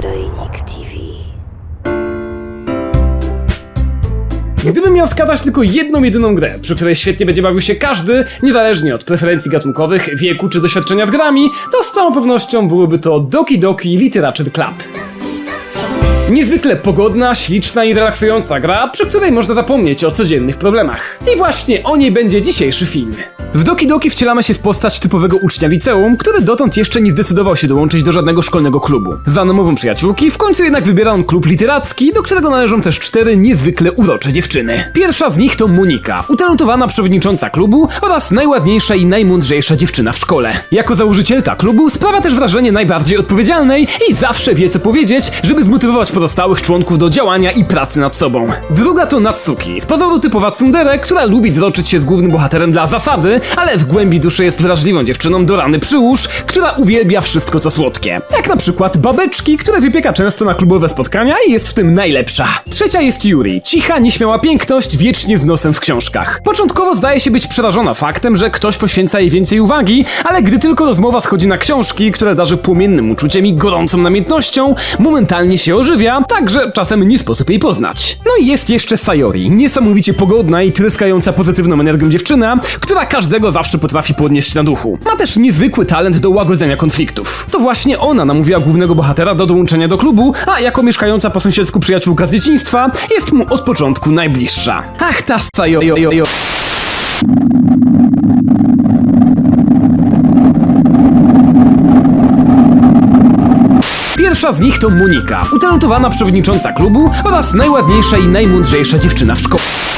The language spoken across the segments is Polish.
Zagrajnik TV. Gdybym miał wskazać tylko jedną jedyną grę, przy której świetnie będzie bawił się każdy, niezależnie od preferencji gatunkowych, wieku czy doświadczenia z grami, to z całą pewnością byłoby to Doki Doki Literature Club. Niezwykle pogodna, śliczna i relaksująca gra, przy której można zapomnieć o codziennych problemach. I właśnie o niej będzie dzisiejszy film. W Doki Doki wcielamy się w postać typowego ucznia liceum, który dotąd jeszcze nie zdecydował się dołączyć do żadnego szkolnego klubu. Za namową przyjaciółki, w końcu jednak wybiera on klub literacki, do którego należą też cztery niezwykle urocze dziewczyny. Pierwsza z nich to Monika, utalentowana przewodnicząca klubu oraz najładniejsza i najmądrzejsza dziewczyna w szkole. Jako założycielka klubu sprawia też wrażenie najbardziej odpowiedzialnej i zawsze wie co powiedzieć, żeby zmotywować pozostałych członków do działania i pracy nad sobą. Druga to Natsuki, z pozoru typowa tsundere, która lubi droczyć się z głównym bohaterem dla zasady, ale w głębi duszy jest wrażliwą dziewczyną do rany przyłóż, która uwielbia wszystko co słodkie. Jak na przykład babeczki, które wypieka często na klubowe spotkania i jest w tym najlepsza. Trzecia jest Yuri, cicha, nieśmiała piękność, wiecznie z nosem w książkach. Początkowo zdaje się być przerażona faktem, że ktoś poświęca jej więcej uwagi, ale gdy tylko rozmowa schodzi na książki, które darzy płomiennym uczuciem i gorącą namiętnością, momentalnie się ożywia, także czasem nie sposób jej poznać. No i jest jeszcze Sayori, niesamowicie pogodna i tryskająca pozytywną energią dziewczyna, która każdego zawsze potrafi podnieść na duchu. Ma też niezwykły talent do łagodzenia konfliktów. To właśnie ona namówiła głównego bohatera do dołączenia do klubu, a jako mieszkająca po sąsiedzku przyjaciółka z dzieciństwa, jest mu od początku najbliższa. Ach, ta Sayori. Pierwsza z nich to Monika, utalentowana przewodnicząca klubu oraz najładniejsza i najmądrzejsza dziewczyna w szkole.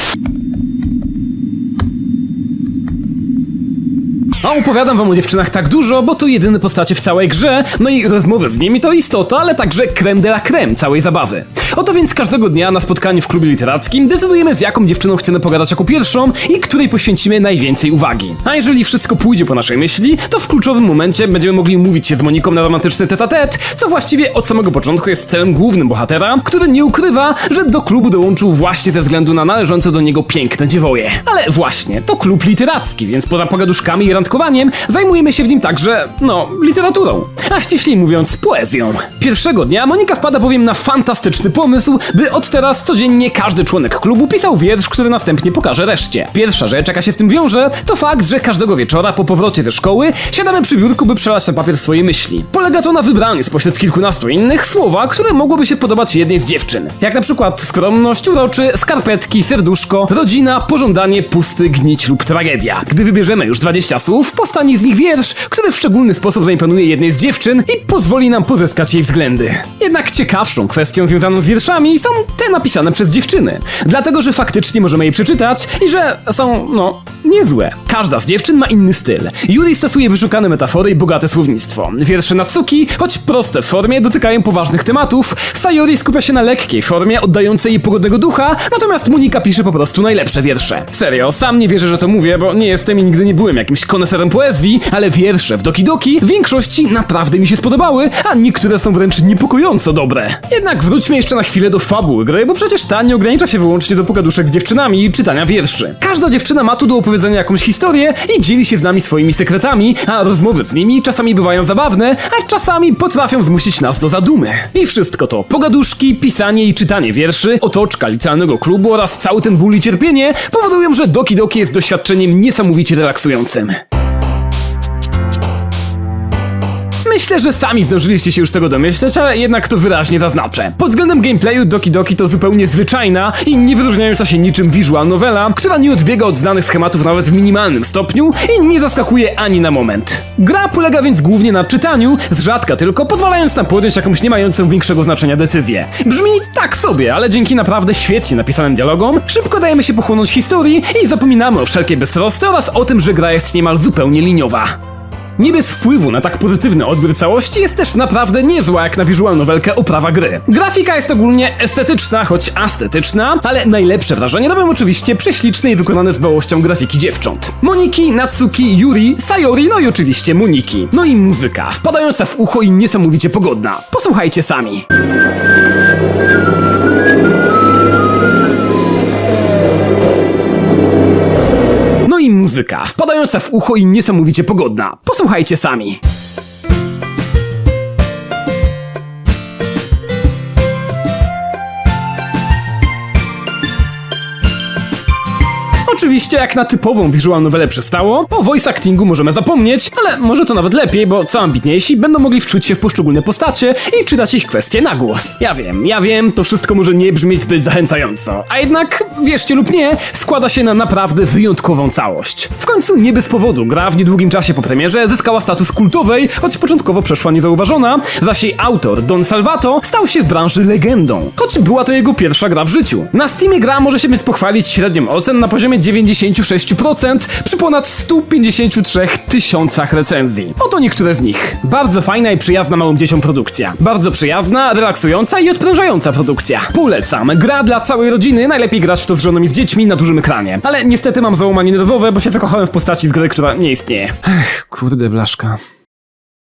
A opowiadam wam o dziewczynach tak dużo, bo to jedyne postacie w całej grze, no i rozmowy z nimi to istota, ale także creme de la creme całej zabawy. Oto więc każdego dnia na spotkaniu w klubie literackim decydujemy z jaką dziewczyną chcemy pogadać jako pierwszą i której poświęcimy najwięcej uwagi. A jeżeli wszystko pójdzie po naszej myśli, to w kluczowym momencie będziemy mogli umówić się z Moniką na romantyczny tete-a-tete, co właściwie od samego początku jest celem głównym bohatera, który nie ukrywa, że do klubu dołączył właśnie ze względu na należące do niego piękne dziewoje. Ale właśnie, to klub literacki, więc poza pogaduszkami i randkowaniem zajmujemy się w nim także, no, literaturą. A ściślej mówiąc, poezją. Pierwszego dnia Monika wpada bowiem na fantastyczny pomysł, by od teraz codziennie każdy członek klubu pisał wiersz, który następnie pokaże reszcie. Pierwsza rzecz, jaka się z tym wiąże, to fakt, że każdego wieczora po powrocie ze szkoły siadamy przy biurku, by przelać na papier swoje myśli. Polega to na wybraniu spośród kilkunastu innych słowa, które mogłoby się podobać jednej z dziewczyn. Jak na przykład skromność, uroczy, skarpetki, serduszko, rodzina, pożądanie, pusty, gnić lub tragedia. Gdy wybierzemy już 20 słów, powstanie z nich wiersz, który w szczególny sposób zaimponuje jednej z dziewczyn i pozwoli nam pozyskać jej względy. Jednak ciekawszą kwestią związaną z wierszami są te napisane przez dziewczyny. Dlatego, że faktycznie możemy je przeczytać i że są, no, niezłe. Każda z dziewczyn ma inny styl. Yuri stosuje wyszukane metafory i bogate słownictwo. Wiersze Natsuki, choć proste w formie, dotykają poważnych tematów. Sayori skupia się na lekkiej formie, oddającej jej pogodnego ducha, natomiast Monika pisze po prostu najlepsze wiersze. Serio, sam nie wierzę, że to mówię, bo nie jestem i nigdy nie byłem jakimś koneserem poezji, ale wiersze w Doki Doki w większości naprawdę mi się spodobały, a niektóre są wręcz niepokojąco dobre. Jednak wróćmy jeszcze na chwilę do fabuły gry, bo przecież ta nie ogranicza się wyłącznie do pogaduszek z dziewczynami i czytania wierszy. Każda dziewczyna ma tu do opowiedzenia jakąś historię i dzieli się z nami swoimi sekretami, a rozmowy z nimi czasami bywają zabawne, a czasami potrafią zmusić nas do zadumy. I wszystko to pogaduszki, pisanie i czytanie wierszy, otoczka licealnego klubu oraz cały ten ból i cierpienie powodują, że Doki Doki jest doświadczeniem niesamowicie relaksującym. Myślę, że sami zdążyliście się już tego domyśleć, ale jednak to wyraźnie zaznaczę. Pod względem gameplayu Doki Doki to zupełnie zwyczajna i nie wyróżniająca się niczym visual novela, która nie odbiega od znanych schematów nawet w minimalnym stopniu i nie zaskakuje ani na moment. Gra polega więc głównie na czytaniu, z rzadka tylko pozwalając nam podjąć jakąś nie mającą większego znaczenia decyzję. Brzmi tak sobie, ale dzięki naprawdę świetnie napisanym dialogom szybko dajemy się pochłonąć historii i zapominamy o wszelkiej beztrosce oraz o tym, że gra jest niemal zupełnie liniowa. Nie bez wpływu na tak pozytywny odbiór całości jest też naprawdę niezła jak na visual novelkę oprawa gry. Grafika jest ogólnie estetyczna, choć astetyczna, ale najlepsze wrażenie robią oczywiście prześliczne i wykonane z dbałością grafiki dziewcząt. Moniki, Natsuki, Yuri, Sayori, no i oczywiście Moniki. No i muzyka, wpadająca w ucho i niesamowicie pogodna. Posłuchajcie sami. Muzyka, wpadająca w ucho i niesamowicie pogodna. Posłuchajcie sami. Oczywiście, jak na typową visual novelę przystało, o voice actingu możemy zapomnieć, ale może to nawet lepiej, bo co ambitniejsi będą mogli wczuć się w poszczególne postacie i czytać ich kwestie na głos. Ja wiem, ja wiem, to wszystko może nie brzmieć zbyt zachęcająco, a jednak, wierzcie lub nie, składa się na naprawdę wyjątkową całość. W końcu nie bez powodu gra w niedługim czasie po premierze zyskała status kultowej, choć początkowo przeszła niezauważona, zaś jej autor, Don Salvato, stał się w branży legendą, choć była to jego pierwsza gra w życiu. Na Steamie gra może się więc pochwalić średnią ocen na poziomie 96% przy ponad 153 tysiącach recenzji. Oto niektóre z nich. Bardzo fajna i przyjazna małym dzieciom produkcja. Bardzo przyjazna, relaksująca i odprężająca produkcja. Polecam. Gra dla całej rodziny, najlepiej grać w to z żoną i z dziećmi na dużym ekranie. Ale niestety mam załamanie nerwowe, bo się zakochałem w postaci z gry, która nie istnieje. Ech, kurde blaszka.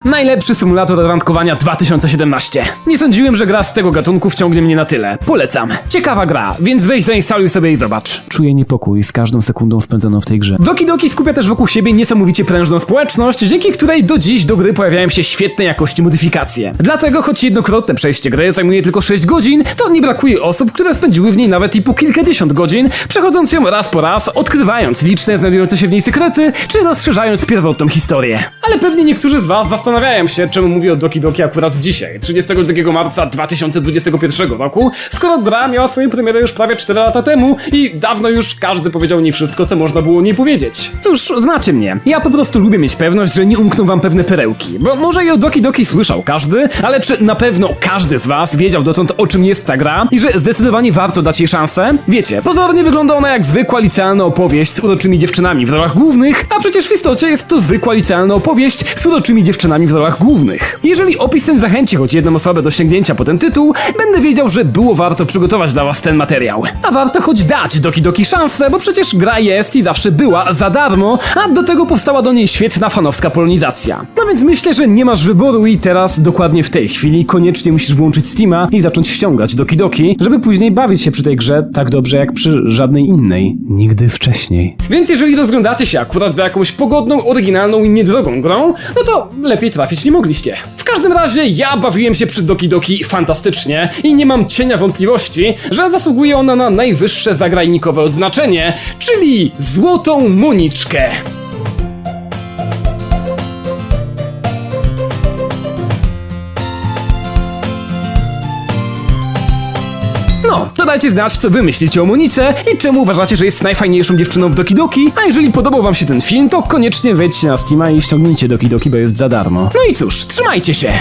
Najlepszy symulator randkowania 2017. Nie sądziłem, że gra z tego gatunku wciągnie mnie na tyle. Polecam. Ciekawa gra, więc weź zainstaluj sobie i zobacz. Czuję niepokój z każdą sekundą spędzoną w tej grze. Doki Doki skupia też wokół siebie niesamowicie prężną społeczność, dzięki której do dziś do gry pojawiają się świetnej jakości modyfikacje. Dlatego, choć jednokrotne przejście gry zajmuje tylko 6 godzin, to nie brakuje osób, które spędziły w niej nawet i po kilkadziesiąt godzin, przechodząc ją raz po raz, odkrywając liczne znajdujące się w niej sekrety, czy rozszerzając pierwotną historię. Ale pewnie niektórzy z was zastanawiają się, czemu mówię o Doki Doki akurat dzisiaj, 32 marca 2021 roku, skoro gra miała swoją premierę już prawie 4 lata temu i dawno już każdy powiedział nie wszystko, co można było nie powiedzieć. Cóż, znacie mnie. Ja po prostu lubię mieć pewność, że nie umkną wam pewne perełki, bo może i o Doki Doki słyszał każdy, ale czy na pewno każdy z was wiedział dotąd o czym jest ta gra i że zdecydowanie warto dać jej szansę? Wiecie, pozornie wygląda ona jak zwykła licealna opowieść z uroczymi dziewczynami w rolach głównych, a przecież w istocie jest to zwykła licealna opowieść z uroczymi dziewczynami w rolach głównych. Jeżeli opis ten zachęci choć jedną osobę do sięgnięcia po ten tytuł, będę wiedział, że było warto przygotować dla was ten materiał. A warto choć dać Doki Doki szansę, bo przecież gra jest i zawsze była za darmo, a do tego powstała do niej świetna fanowska polonizacja. No więc myślę, że nie masz wyboru i teraz, dokładnie w tej chwili, koniecznie musisz włączyć Steama i zacząć ściągać Doki Doki, żeby później bawić się przy tej grze tak dobrze jak przy żadnej innej. Nigdy wcześniej. Więc jeżeli rozglądacie się akurat za jakąś pogodną, oryginalną i niedrogą grą, no to lepiej trafić nie mogliście. W każdym razie ja bawiłem się przy Doki Doki fantastycznie i nie mam cienia wątpliwości, że zasługuje ona na najwyższe zagrajnikowe odznaczenie, czyli złotą moniczkę. No, to dajcie znać, co wy myślicie o Monice i czemu uważacie, że jest najfajniejszą dziewczyną w Doki Doki, a jeżeli podobał wam się ten film, to koniecznie wejdźcie na Steama i ściągnijcie Doki Doki, bo jest za darmo. No i cóż, trzymajcie się!